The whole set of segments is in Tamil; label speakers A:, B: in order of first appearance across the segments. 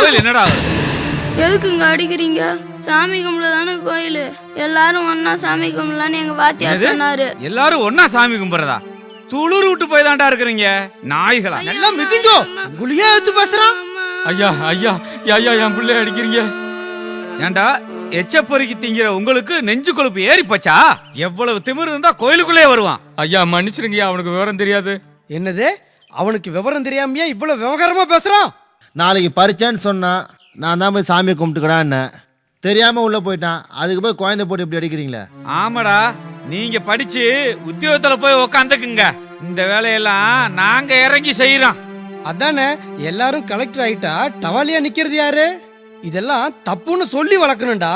A: கோயில் என்னடா?
B: எதுக்குங்க அடிக்கிறீங்க? சாமி கும்பிட தானே கோயில். எல்லாரும் ஒண்ணா சாமி கும்பிடலான்னு எங்க வாத்தியார்? சொன்னாரு.
A: எல்லாரும் ஒன்னா சாமி கும்பிடுறதா? துளுர் விட்டு போய் தான்டா இருக்கிறீங்க. நாய்களா?
C: எல்லாம் மிதிங்கோ. உங்களையே எடுத்து பேசுறான்.
A: ஐயா ஐயா ஐயா என் பிள்ளை அடிக்கிறீங்க. ஏன்டா எச்ச பொறுக்கி திங்கிற உங்களுக்கு நெஞ்சு கொழுப்பு ஏறி போச்சா எவ்வளவு திமிரு இருந்தா கோயிலுக்குள்ளே வருவான்.
D: ஐயா மன்னிச்சிருங்கய்யா அவனுக்கு விவரம் தெரியாது.
C: என்னது? அவனுக்கு விவரம் தெரியாமையா இவ்வளவு விவகாரமா பேசுறான்?
E: நாளைக்கு பறிச்சேன்னு சொன்னான் நான் தான் போய் சாமியை கும்பிட்டுக்கடான்னு தெரியாம உள்ள போயிட்டான். அதுக்கு போய் குழந்தை போட்டு இப்படி அடிக்கிறீங்களே?
A: ஆமாடா. நீங்க படிச்சு உத்தியோகத்துல போய் உக்காந்துக்குங்க. இந்த வேலையெல்லாம் நாங்க இறங்கி செய்யறோம்
C: அதானே எல்லாரும் கலெக்டர் ஆயிட்டா டவாலியா நிக்கிறது யாரு? இதெல்லாம் தப்புன்னு சொல்லி வளர்க்கணும்டா.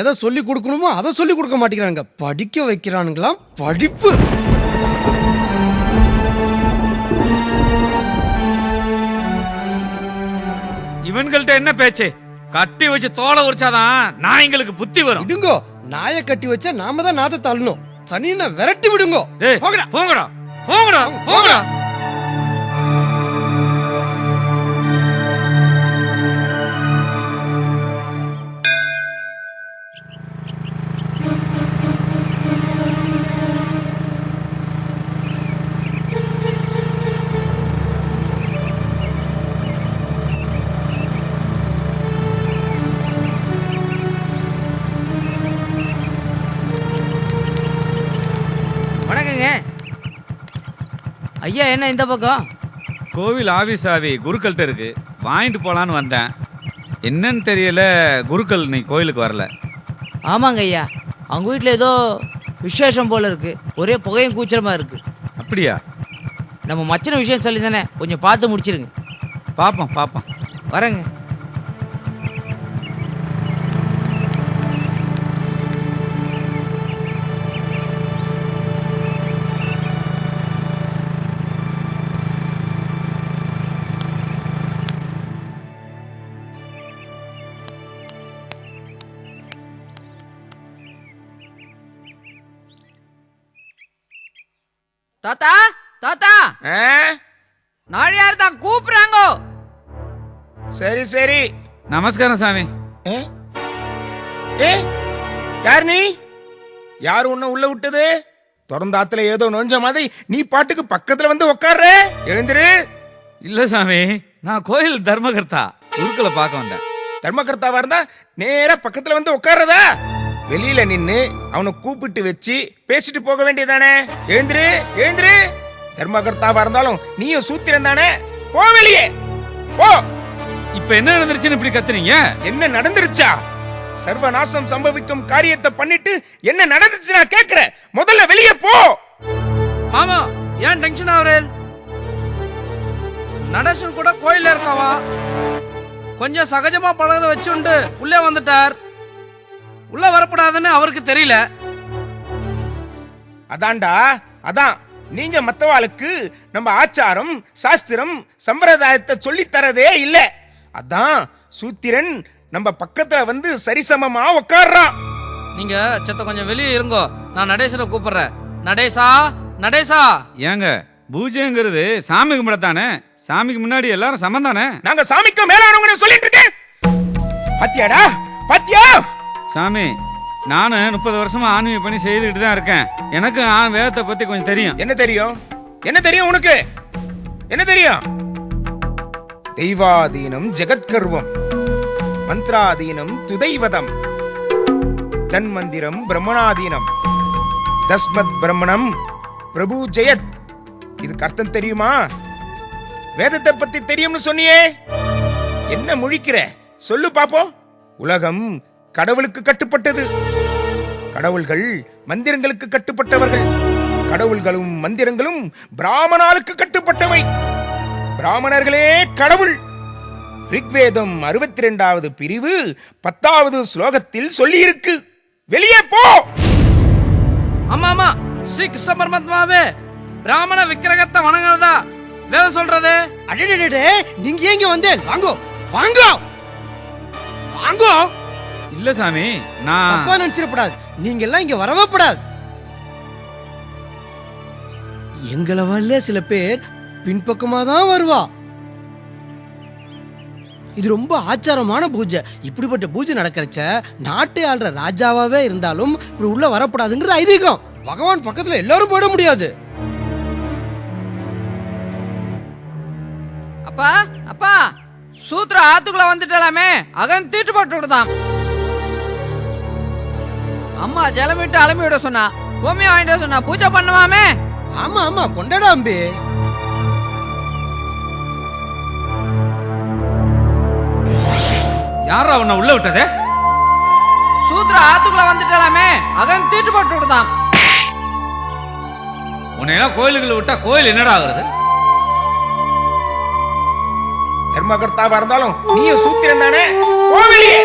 C: எதை சொல்லி கொடுக்கணுமோ அதை சொல்லி கொடுக்க மாட்டேங்கிறானுங்க. படிக்க வைக்கிறானுங்களாம் படிப்பு.
A: இவன்கள்ட்ட என்ன பேச்சு? கட்டி வச்சு தோலை உரிச்சாதான் நாய்ங்களுக்கு புத்தி வரும்.
C: விடுங்கோ. நாயை கட்டி வச்சா நாம தான் நாத்தை தள்ளணும். சனியனை விரட்டி விடுங்கோ.
A: டேய்,
C: போங்கடா.
A: போங்கடா. போங்கடா. போங்கடா.
F: ஐயா என்ன இந்த பக்கம்?
A: கோவில் ஆபீஸ் ஆவி குருக்கள்கிட்ட இருக்கு. வாங்கிட்டு போலான்னு வந்தேன். என்னன்னு தெரியல குருக்கள் நீ கோயிலுக்கு வரல.
F: ஆமாங்க ஐயா. அவங்க வீட்டில் ஏதோ விசேஷம் போல இருக்கு. ஒரே புகையும் கூச்சலமா இருக்கு.
A: அப்படியா?
F: நம்ம மச்சன விஷயம் சொல்லி தானே கொஞ்சம் பார்த்து முடிச்சிருங்க.
A: பாப்போம் பாப்போம்.
F: வரேங்க. தாத்தா தாத்தா.
G: ஆ?
F: நாழியார் தான் கூப்பிடுறாங்கோ.
G: சரி சரி.
A: நமஸ்காரம் சாமி.
G: ஏ? ஏ? யார் நீ? யார் உன்னை உள்ள விட்டது? திறந்தாத்துல ஏதோ நொஞ்ச மாதிரி நீ பாட்டுக்கு பக்கத்துல வந்து உட்கார்ற எழுந்திரு.
A: இல்ல சாமி நான் கோயில் தர்மகர்த்தா குருக்களை பார்க்க வந்தேன்.
G: தர்மகர்த்தாவா இருந்தா நேரா பக்கத்துல வந்து உட்கார்றதா வெளியில நின்னு அவனை கூப்பிட்டு வச்சு பேசிட்டு போக வேண்டியதானே எழுந்திரு எழுந்திரு. தர்மகர்த்தாவா இருந்தாலும் நீயும் சூத்திரம் தானே? போ வெளியே. போ.
A: இப்ப என்ன நடந்துருச்சுன்னு இப்படி கத்துறீங்க?
G: என்ன நடந்துருச்சா? சர்வநாசம் சம்பவிக்கும் காரியத்தை பண்ணிட்டு என்ன நடந்துச்சு நான் கேக்குறேன். முதல்ல வெளியே போ.
H: ஆமா ஏன் டென்ஷன் ஆகுறேன்? நடேசன் கூட கோயில்ல இருக்காவா? கொஞ்சம் சகஜமா பழக வச்சுண்டு உள்ளே வந்துட்டார். உள்ள வரப்படாதுன்னு அவருக்கு தெரியல.
G: அதான்டா அதான். நீங்க மத்தவாளுக்கு நம்ம ஆச்சாரம் சாஸ்திரம் சம்பிரதாயத்தை சொல்லித் தரதே இல்ல. அதான் சூத்திரன் நம்ம பக்கத்துல வந்து சரிசமமா உட்கார்றான்
H: நீங்க செத்த கொஞ்சம் வெளியே இருங்கோ. நான் நடேசனை கூப்பிடுறேன். நடேசா நடேசா.
A: ஏங்க பூஜைங்கிறது சாமி கும்பிடத்தானே? சாமிக்கு முன்னாடி எல்லாரும் சமம் தானே
G: நாங்க சாமிக்கு மேலானவங்க சொல்லிட்டு இருக்கேன். பாத்தியாடா பாத்தியா?
A: சாமி நானும் முப்பது வருஷமா ஆன்மீக பணி செய்துக்கிட்டு தான் இருக்கேன். எனக்கு ஆ வேதத்தை பத்தி கொஞ்சம் தெரியும்.
G: என்ன தெரியும்? என்ன தெரியும் உனக்கு? என்ன தெரியும்? தெய்வாதீனம் ஜெகத்கர்வம் மந்திராதீனம் துதைவதம் தன்மந்திரம் பிரம்மணாதீனம் தஸ்மத் பிரம்மணம் பிரபு ஜெயத். இதுக்கு அர்த்தம் தெரியுமா? வேதத்தை பத்தி தெரியும்னு சொன்னியே. என்ன முழிக்கிற? சொல்லு பாப்போம். உலகம் கடவுளுக்கு கட்டுப்பட்டது. கடவுள்கள் மந்திரங்களுக்கு கட்டுப்பட்டவர்கள். கடவுள்களும் மந்திரங்களும் பிராமணாளுக்கு கட்டுப்பட்டவை. பிராமணர்களே கடவுள். ரிக்வேதம் அறுபத்தி ரெண்டாவது பிரிவு பத்தாவது ஸ்லோகத்தில் சொல்லியிருக்கு. வெளியே போ!
H: ஆமா ஆமா ஸ்ரீ கிருஷ்ண பரமாத்மாவே பிராமண விக்கிரகத்தை வணங்குறதா? வேதம் சொல்றது?
C: அடடடே நீங்க ஏங்க வந்தேன்? வாங்கோ வாங்கோ வாங்கோ.
A: இல்ல சாமி நான்
C: தப்பா நினைச்சிடப்படாது. நீங்க எல்லாம் இங்க வரவப்படாது. எங்களை வரல சில பேர் பின்பக்கமா தான் வருவா. இது ரொம்ப ஆச்சாரமான பூஜை. இப்படிப்பட்ட பூஜை நடக்கிறச்ச நாட்டை ஆள்ற ராஜாவாவே இருந்தாலும் இப்படி உள்ள வரக்கூடாதுங்கிறது ஐதீகம். பகவான் பக்கத்துல எல்லாரும் போயிட முடியாது.
F: அப்பா அப்பா சூத்ரா ஆத்துக்குள்ள வந்துட்டலாமே. அகன் தீட்டு போட்டு விடுதான். அம்மா ஜலமிட்டு அலம்பி விட சொன்னா கோமியம் வாங்கிட்டு சொன்னா பூஜை பண்ணுவாமே.
C: ஆமா ஆமா கொண்டாடா அம்பி.
A: யாரா அவனை உள்ள விட்டதே?
F: சூத்ரா ஆத்துக்குள்ள வந்துட்டலாமே அகன் தீட்டு போட்டு விடுதான்.
A: உன்னையெல்லாம் கோயிலுக்குள்ள விட்டா கோயில் என்னடா ஆகுறது?
G: தர்மகர்த்தாவா இருந்தாலும் நீயும் சூத்திரம் தானே? வெளியே.